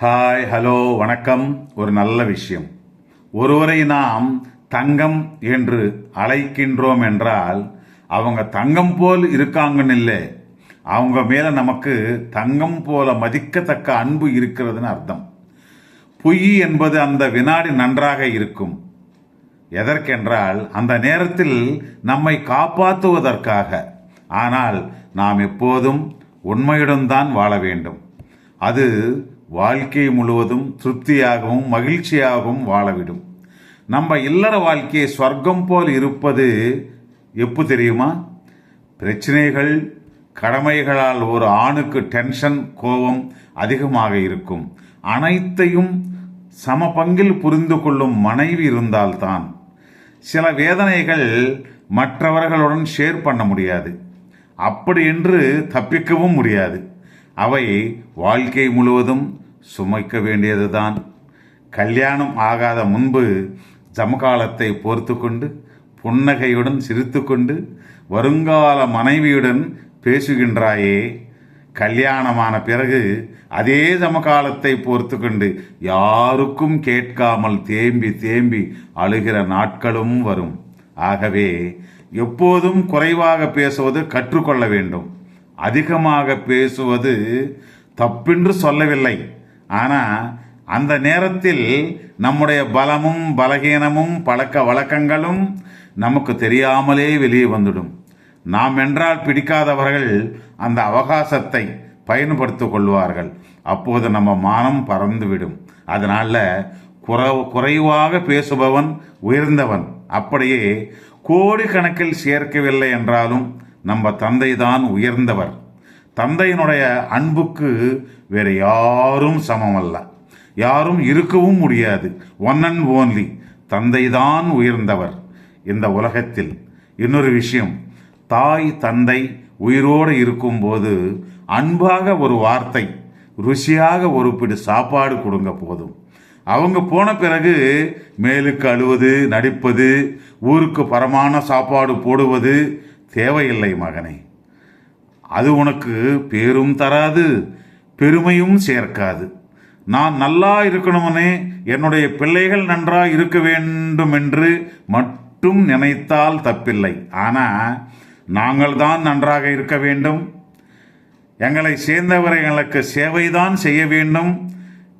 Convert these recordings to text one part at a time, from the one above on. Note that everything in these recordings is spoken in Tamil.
ஹாய் ஹலோ வணக்கம். ஒரு நல்ல விஷயம். ஒருவரை நாம் தங்கம் என்று அழைக்கின்றோம் என்றால் அவங்க தங்கம் போல் இருக்காங்கன்னு இல்லை. அவங்க மேல நமக்கு தங்கம் போல மதிக்கத்தக்க அன்பு இருக்கிறதுன்னு அர்த்தம். பொய் என்பது அந்த வினாடி நன்றாக இருக்கும். எதற்கென்றால் அந்த நேரத்தில் நம்மை காப்பாற்றுவதற்காக. ஆனால் நாம் எப்போதும் உண்மையுடன் தான் வாழ வேண்டும். அது வாழ்க்கை முழுவதும் திருப்தியாகவும் மகிழ்ச்சியாகவும் வாழவிடும். நம்ம இல்லற வாழ்க்கையை ஸ்வர்க்கம் போல் இருப்பது எப்போ தெரியுமா? பிரச்சனைகள் கடமைகளால் ஒரு ஆணுக்கு டென்ஷன் கோபம் அதிகமாக இருக்கும். அனைத்தையும் சம பங்கில் புரிந்து கொள்ளும் மனைவி இருந்தால்தான். சில வேதனைகள் மற்றவர்களுடன் ஷேர் பண்ண முடியாது. அப்படி என்று தப்பிக்கவும் முடியாது. அவை வாழ்க்கை முழுவதும் சுமைக்க வேண்டியதுதான். கல்யாணம் ஆகாத முன்பு ஜமகாலத்தை போர்த்து கொண்டு புன்னகையுடன் சிரித்துக்கொண்டு வருங்கால மனைவியுடன் பேசுகின்றாயே. கல்யாணமான பிறகு அதே சமகாலத்தை பொறுத்து கொண்டு யாருக்கும் கேட்காமல் தேம்பி தேம்பி அழுகிற நாட்களும் வரும். ஆகவே எப்போதும் குறைவாக பேசுவது கற்றுக்கொள்ள வேண்டும். அதிகமாக பேசுவது தப்பென்று சொல்லவில்லை. ஆனால் அந்த நேரத்தில் நம்முடைய பலமும் பலகீனமும் பழக்க வழக்கங்களும் நமக்கு தெரியாமலே வெளியே வந்துடும். நாம் என்றால் பிடிக்காதவர்கள் அந்த அவகாசத்தை பயன்படுத்திக் கொள்வார்கள். அப்போது நம்ம மானம் பறந்துவிடும். அதனால குறை குறைவாக பேசுபவன் உயர்ந்தவன். அப்படியே கோடிக்கணக்கில் சேர்க்கவில்லை என்றாலும் நம்ம தந்தை தான் உயர்ந்தவர். தந்தையினுடைய அன்புக்கு வேற யாரும் சமமல்ல. யாரும் இருக்கவும் முடியாது. ஒன் அண்ட் ஓன்லி தந்தை தான் உயர்ந்தவர். இந்த உலகத்தில் இன்னொரு விஷயம். தாய் தந்தை உயிரோடு இருக்கும்போது அன்பாக ஒரு வார்த்தை ருசியாக ஒரு பிடி சாப்பாடு கொடுங்க போதும். அவங்க போன பிறகு மேலுக்கு அழுவது நடிப்பது ஊருக்கு பரமான சாப்பாடு போடுவது தேவையில்லை மகனே. அது உனக்கு பேரும் தராது பெருமையும் சேர்க்காது. நான் நல்லா இருக்கணுமனே என்னுடைய பிள்ளைகள் நன்றாக இருக்க வேண்டும் என்று மட்டும் நினைத்தால் தப்பில்லை. ஆனால் நாங்கள் தான் நன்றாக இருக்க வேண்டும். எங்களை சேர்ந்தவர்களுக்கு சேவைதான் செய்ய வேண்டும்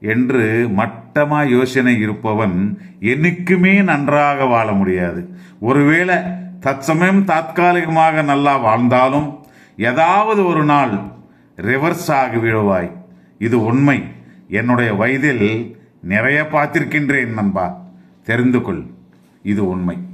என்று மட்டமாக யோசனை இருப்பவன் என்னைக்குமே நன்றாக வாழ முடியாது. ஒருவேளை தற்சமயம் தற்காலிகமாக நல்லா வாழ்ந்தாலும் ஏதாவது ஒரு நாள் ரிவர்ஸ் ஆகி விழுவாய். இது உண்மை. என்னுடைய வயதில் நிறைய பார்த்திருக்கின்றேன் நண்பா. தெரிந்து கொள். இது உண்மை.